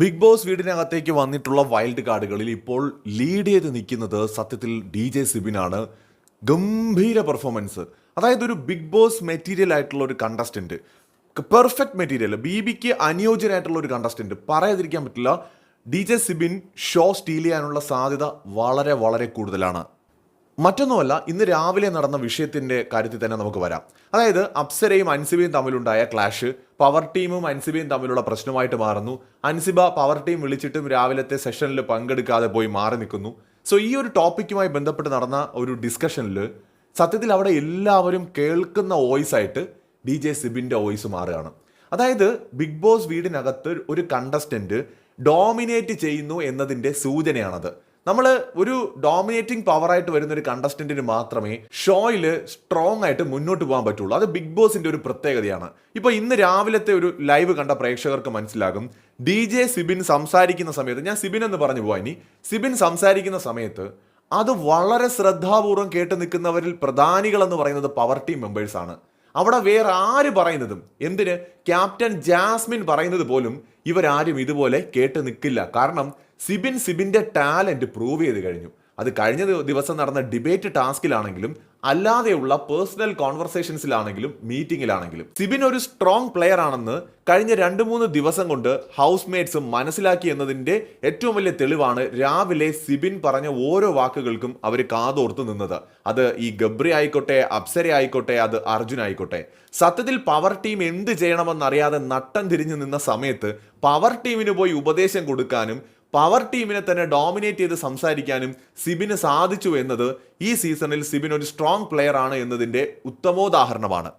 Big boss വീടിനകത്തേക്ക് വന്നിട്ടുള്ള wild കാർഡുകളിൽ ഇപ്പോൾ lead ചെയ്ത് നിൽക്കുന്നത് സത്യത്തിൽ ഡി ജെ സിബിനാണ്. ഗംഭീര പെർഫോമൻസ് അതായത് ഒരു ബിഗ് ബോസ് മെറ്റീരിയൽ ആയിട്ടുള്ള ഒരു കണ്ടസ്റ്റന്റ് പെർഫെക്റ്റ് മെറ്റീരിയൽ ബി ബിക്ക് അനുയോജ്യനായിട്ടുള്ള ഒരു കണ്ടസ്റ്റന്റ് പറയാതിരിക്കാൻ പറ്റില്ല. D J Sibin show steal ചെയ്യാനുള്ള സാധ്യത വളരെ വളരെ കൂടുതലാണ്. മറ്റൊന്നുമല്ല ഇന്ന് രാവിലെ നടന്ന വിഷയത്തിന്റെ കാര്യത്തിൽ തന്നെ നമുക്ക് വരാം. അതായത് അപ്സരയും അൻസിബയും തമ്മിലുണ്ടായ ക്ലാഷ് പവർ ടീമും അൻസിബയും തമ്മിലുള്ള പ്രശ്നമായിട്ട് മാറുന്നു. അൻസിബ പവർ ടീം വിളിച്ചിട്ടും രാവിലത്തെ സെഷനിൽ പങ്കെടുക്കാതെ പോയി മാറി നിൽക്കുന്നു. സോ ഈ ഒരു ടോപ്പിക്കുമായി ബന്ധപ്പെട്ട് നടന്ന ഒരു ഡിസ്കഷനിൽ സത്യത്തിൽ അവിടെ എല്ലാവരും കേൾക്കുന്ന വോയിസ് ആയിട്ട് ഡി ജെ സിബിന്റെ വോയിസ് മാറുകയാണ്. അതായത് ബിഗ് ബോസ് വീടിനകത്ത് ഒരു കണ്ടസ്റ്റന്റ് ഡോമിനേറ്റ് ചെയ്യുന്നു എന്നതിന്റെ സൂചനയാണത്. നമ്മൾ ഒരു ഡോമിനേറ്റിംഗ് പവറായിട്ട് വരുന്ന ഒരു കണ്ടസ്റ്റന്റിന് മാത്രമേ ഷോയിൽ സ്ട്രോങ് ആയിട്ട് മുന്നോട്ട് പോകാൻ പറ്റുള്ളൂ. അത് ബിഗ് ബോസിന്റെ ഒരു പ്രത്യേകതയാണ്. ഇപ്പൊ ഇന്ന് രാവിലത്തെ ഒരു ലൈവ് കണ്ട പ്രേക്ഷകർക്ക് മനസ്സിലാകും. ഡി ജെ സിബിൻ സംസാരിക്കുന്ന സമയത്ത് ഞാൻ സിബിൻ എന്ന് പറഞ്ഞു പോവാ ഇനി. സിബിൻ സംസാരിക്കുന്ന സമയത്ത് അത് വളരെ ശ്രദ്ധാപൂർവം കേട്ട് നിൽക്കുന്നവരിൽ പ്രധാനികൾ എന്ന് പറയുന്നത് പവർ ടീം മെമ്പേഴ്സ് ആണ്. അവിടെ വേറെ ആര് പറയുന്നതും? എന്തിന്? ക്യാപ്റ്റൻ ജാസ്മിൻ പറയുന്നത് പോലും ഇവരാരും ഇതുപോലെ കേട്ട് നിൽക്കില്ല. കാരണം സിബിൻ സിബിന്റെ ടാലന്റ് പ്രൂവ് ചെയ്ത് കഴിഞ്ഞു. അത് കഴിഞ്ഞ ദിവസം നടന്ന ഡിബേറ്റ് ടാസ്കിലാണെങ്കിലും അല്ലാതെയുള്ള പേഴ്സണൽ കോൺവെർസേഷൻസിലാണെങ്കിലും മീറ്റിംഗിലാണെങ്കിലും. സിബിൻ ഒരു സ്ട്രോങ് പ്ലെയർ ആണെന്ന് കഴിഞ്ഞ രണ്ട് മൂന്ന് ദിവസം കൊണ്ട് ഹൗസ് മേറ്റ്സും മനസ്സിലാക്കി എന്നതിന്റെ ഏറ്റവും വലിയ തെളിവാണ് രാവിലെ സിബിൻ പറഞ്ഞ ഓരോ വാക്കുകൾക്കും അവർ കാതോർത്ത് നിന്നത്. അത് ഈ ഗബ്രി ആയിക്കോട്ടെ അപ്സര ആയിക്കോട്ടെ അത് അർജുൻ ആയിക്കോട്ടെ. സത്യത്തിൽ പവർ ടീം എന്ത് ചെയ്യണമെന്നറിയാതെ നട്ടം തിരിഞ്ഞു നിന്ന സമയത്ത് പവർ ടീമിന് പോയി ഉപദേശം കൊടുക്കാനും പവർ ടീമിനെ തന്നെ ഡോമിനേറ്റ് ചെയ്ത് സംസാരിക്കാനും സിബിന് സാധിച്ചു എന്നത് ഈ സീസണിൽ സിബിൻ ഒരു സ്ട്രോങ് പ്ലെയർ ആണ് എന്നതിന്റെ ഉത്തമോദാഹരണമാണ്.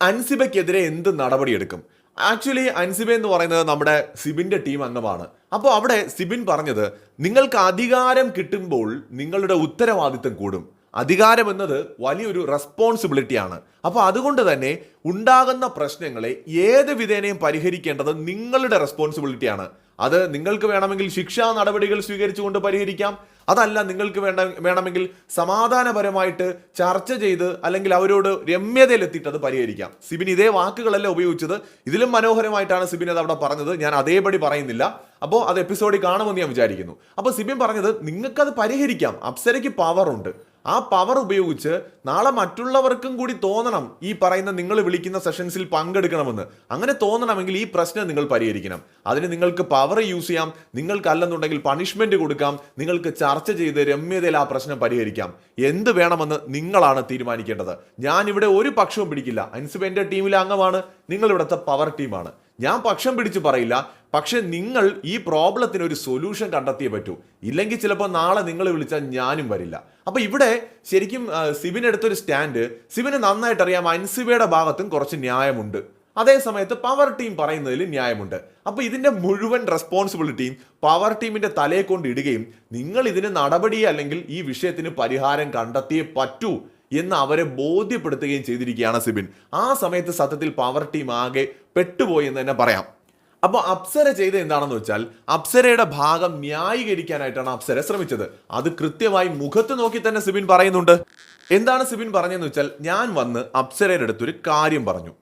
അൻസിബയ്ക്കെതിരെ എന്ത് നടപടിയെടുക്കും? ആക്ച്വലി അൻസിബ എന്ന് പറയുന്നത് നമ്മുടെ സിബിന്റെ ടീം അംഗമാണ്. അപ്പോൾ അവിടെ സിബിൻ പറഞ്ഞത് നിങ്ങൾക്ക് അധികാരം കിട്ടുമ്പോൾ നിങ്ങളുടെ ഉത്തരവാദിത്തം കൂടും. അധികാരം എന്നത് വലിയൊരു റെസ്പോൺസിബിലിറ്റിയാണ് അപ്പോൾ അതുകൊണ്ട് തന്നെ ഉണ്ടാകുന്ന പ്രശ്നങ്ങളെ ഏത് വിധേനയും പരിഹരിക്കേണ്ടത് നിങ്ങളുടെ റെസ്പോൺസിബിലിറ്റിയാണ് അത് നിങ്ങൾക്ക് വേണമെങ്കിൽ ശിക്ഷാ നടപടികൾ സ്വീകരിച്ചുകൊണ്ട് പരിഹരിക്കാം. അതല്ല നിങ്ങൾക്ക് വേണ്ട വേണമെങ്കിൽ സമാധാനപരമായിട്ട് ചർച്ച ചെയ്ത് അല്ലെങ്കിൽ അവരോട് രമ്യതയിലെത്തിയിട്ട് അത് പരിഹരിക്കാം. സിബിൻ ഇതേ വാക്കുകളല്ല ഉപയോഗിച്ചത്? ഇതിലും മനോഹരമായിട്ടാണ് സിബിൻ അത് അവിടെ പറഞ്ഞത്. ഞാൻ അതേപടി പറയുന്നില്ല. അപ്പോൾ അത് എപ്പിസോഡിൽ കാണുമെന്ന് ഞാൻ വിചാരിക്കുന്നു. അപ്പോൾ സിബിൻ പറഞ്ഞത് നിങ്ങൾക്കത് പരിഹരിക്കാം. അപ്സരയ്ക്ക് പവറുണ്ട് ആ പവർ ഉപയോഗിച്ച് നാളെ മറ്റുള്ളവർക്കും കൂടി തോന്നണം ഈ പറയുന്ന നിങ്ങൾ വിളിക്കുന്ന സെഷൻസിൽ പങ്കെടുക്കണമെന്ന്. അങ്ങനെ തോന്നണമെങ്കിൽ ഈ പ്രശ്നം നിങ്ങൾ പരിഹരിക്കണം. അതിന് നിങ്ങൾക്ക് പവർ യൂസ് ചെയ്യാം. നിങ്ങൾക്കല്ലെന്നുണ്ടെങ്കിൽ പണിഷ്മെന്റ് കൊടുക്കാം. നിങ്ങൾക്ക് ചർച്ച ചെയ്ത് രമ്യതയിൽ ആ പ്രശ്നം പരിഹരിക്കാം. എന്ത് വേണമെന്ന് നിങ്ങളാണ് തീരുമാനിക്കേണ്ടത്. ഞാൻ ഇവിടെ ഒരു പക്ഷവും പിടിക്കില്ല. അൻസിബ് എന്റെ ടീമിലെ അംഗമാണ്. നിങ്ങൾ ഇവിടുത്തെ പവർ ടീമാണ് ഞാൻ പക്ഷം പിടിച്ച് പറയില്ല. പക്ഷെ നിങ്ങൾ ഈ പ്രോബ്ലത്തിന് ഒരു സൊല്യൂഷൻ കണ്ടെത്തിയേ പറ്റൂ. ഇല്ലെങ്കിൽ ചിലപ്പോൾ നാളെ നിങ്ങൾ വിളിച്ചാൽ ഞാനും വരില്ല. അപ്പോൾ ഇവിടെ ശരിക്കും സിബിൻ എടുത്തൊരു സ്റ്റാൻഡ്. സിബിന് നന്നായിട്ട് അറിയാം അൻസിബയുടെ ഭാഗത്തും കുറച്ച് ന്യായമുണ്ട്. അതേ സമയത്ത് പവർ ടീം പറയുന്നതിൽ ന്യായമുണ്ട്. അപ്പോൾ ഇതിന്റെ മുഴുവൻ റെസ്പോൺസിബിലിറ്റിയും പവർ ടീമിന്റെ തലയെ കൊണ്ട് ഇടുകയും നിങ്ങൾ ഇതിന് നടപടി അല്ലെങ്കിൽ ഈ വിഷയത്തിന് പരിഹാരം കണ്ടെത്തിയേ പറ്റൂ. എന്ന് അവരെ ബോധ്യപ്പെടുത്തുകയും ചെയ്തിരിക്കുകയാണ് സിബിൻ. ആ സമയത്ത് സത്യത്തിൽ പവർ ടീം ആകെ പെട്ടുപോയി എന്ന് തന്നെ പറയാം. അപ്പോൾ അപ്സര ചെയ്ത് എന്താണെന്ന് വെച്ചാൽ അപ്സരയുടെ ഭാഗം ന്യായീകരിക്കാനായിട്ടാണ് അപ്സര ശ്രമിച്ചത്. അത് കൃത്യമായി മുഖത്ത് നോക്കി തന്നെ സിബിൻ പറയുന്നുണ്ട്. എന്താണ് സിബിൻ പറഞ്ഞതെന്ന് വെച്ചാൽ ഞാൻ വന്ന് അപ്സരയുടെ അടുത്തൊരു കാര്യം പറഞ്ഞു.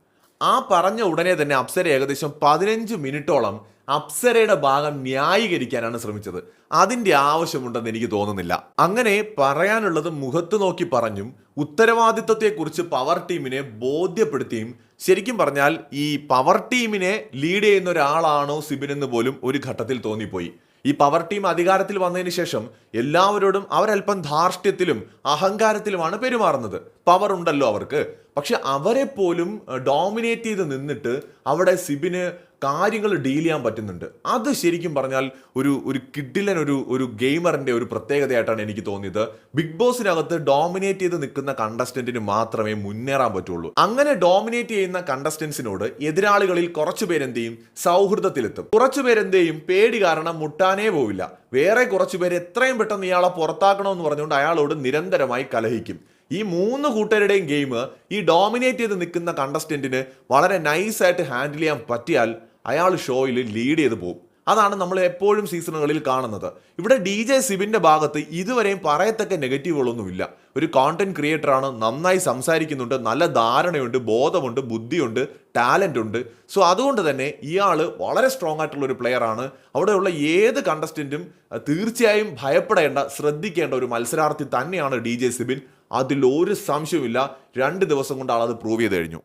ആ പറഞ്ഞ ഉടനെ തന്നെ അപ്സര ഏകദേശം പതിനഞ്ച് മിനിറ്റോളം അപ്സരയുടെ ഭാഗം ന്യായീകരിക്കാനാണ് ശ്രമിച്ചത്. അതിന്റെ ആവശ്യമുണ്ടെന്ന് എനിക്ക് തോന്നുന്നില്ല. അങ്ങനെ പറയാനുള്ളത് മുഖത്ത് നോക്കി പറഞ്ഞും ഉത്തരവാദിത്വത്തെക്കുറിച്ച് പവർ ടീമിനെ ബോധ്യപ്പെടുത്തിയും ശരിക്കും പറഞ്ഞാൽ ഈ പവർ ടീമിനെ ലീഡ് ചെയ്യുന്ന ഒരാളാണോ സിബിൻ എന്ന് പോലും ഒരു ഘട്ടത്തിൽ തോന്നിപ്പോയി. ഈ പവർ ടീം അധികാരത്തിൽ വന്നതിന് ശേഷം എല്ലാവരോടും അവരല്പം ധാർഷ്ട്യത്തിലും അഹങ്കാരത്തിലുമാണ് പെരുമാറുന്നത്. പവർ ഉണ്ടല്ലോ അവർക്ക്. പക്ഷെ അവരെ പോലും ഡോമിനേറ്റ് ചെയ്ത് നിന്നിട്ട് അവിടെ സിബിന് കാര്യങ്ങൾ ഡീൽ ചെയ്യാൻ പറ്റുന്നുണ്ട്. അത് ശരിക്കും പറഞ്ഞാൽ ഒരു ഒരു കിഡിലൻ ഒരു ഒരു ഗെയിമറിന്റെ ഒരു പ്രത്യേകതയായിട്ടാണ് എനിക്ക് തോന്നിയത്. ബിഗ് ബോസിനകത്ത് ഡോമിനേറ്റ് ചെയ്ത് നിൽക്കുന്ന കണ്ടസ്റ്റന്റിന് മാത്രമേ മുന്നേറാൻ പറ്റുള്ളൂ. അങ്ങനെ ഡോമിനേറ്റ് ചെയ്യുന്ന കണ്ടസ്റ്റൻസിനോട് എതിരാളികളിൽ കുറച്ചു പേരെന്ത് ചെയ്യും സൗഹൃദത്തിലെത്തും. കുറച്ചു പേരെന്ത് ചെയ്യും പേടി കാരണം മുട്ടാനേ പോവില്ല. വേറെ കുറച്ചു പേര് എത്രയും പെട്ടെന്ന് ഇയാളെ പുറത്താക്കണമെന്ന് പറഞ്ഞുകൊണ്ട് അയാളോട് നിരന്തരമായി കലഹിക്കും. ഈ മൂന്ന് കൂട്ടരുടെയും ഗെയിം ഈ ഡോമിനേറ്റ് ചെയ്ത് നിൽക്കുന്ന കണ്ടസ്റ്റന്റിന് വളരെ നൈസായിട്ട് ഹാൻഡിൽ ചെയ്യാൻ പറ്റിയാൽ അയാൾ ഷോയിൽ ലീഡ് ചെയ്ത് പോകും അതാണ് നമ്മൾ എപ്പോഴും സീസണുകളിൽ കാണുന്നത്. ഇവിടെ ഡി ജെ സിബിന്റെ ഭാഗത്ത് ഇതുവരെയും പറയത്തക്ക നെഗറ്റീവുകളൊന്നുമില്ല. ഒരു കോണ്ടന്റ് ക്രിയേറ്ററാണ് നന്നായി സംസാരിക്കുന്നുണ്ട് നല്ല ധാരണയുണ്ട് ബോധമുണ്ട് ബുദ്ധിയുണ്ട് ടാലന്റ് ഉണ്ട് സോ അതുകൊണ്ട് തന്നെ ഇയാൾ വളരെ സ്ട്രോങ് ആയിട്ടുള്ള ഒരു പ്ലെയർ ആണ്. അവിടെയുള്ള ഏത് കണ്ടസ്റ്റന്റും തീർച്ചയായും ഭയപ്പെടേണ്ട ശ്രദ്ധിക്കേണ്ട ഒരു മത്സരാർത്ഥി തന്നെയാണ് ഡി ജെ സിബിൻ. അതിൽ ഒരു സംശയവുമില്ല. രണ്ട് ദിവസം കൊണ്ട് ആളത് പ്രൂവ് ചെയ്ത് കഴിഞ്ഞു.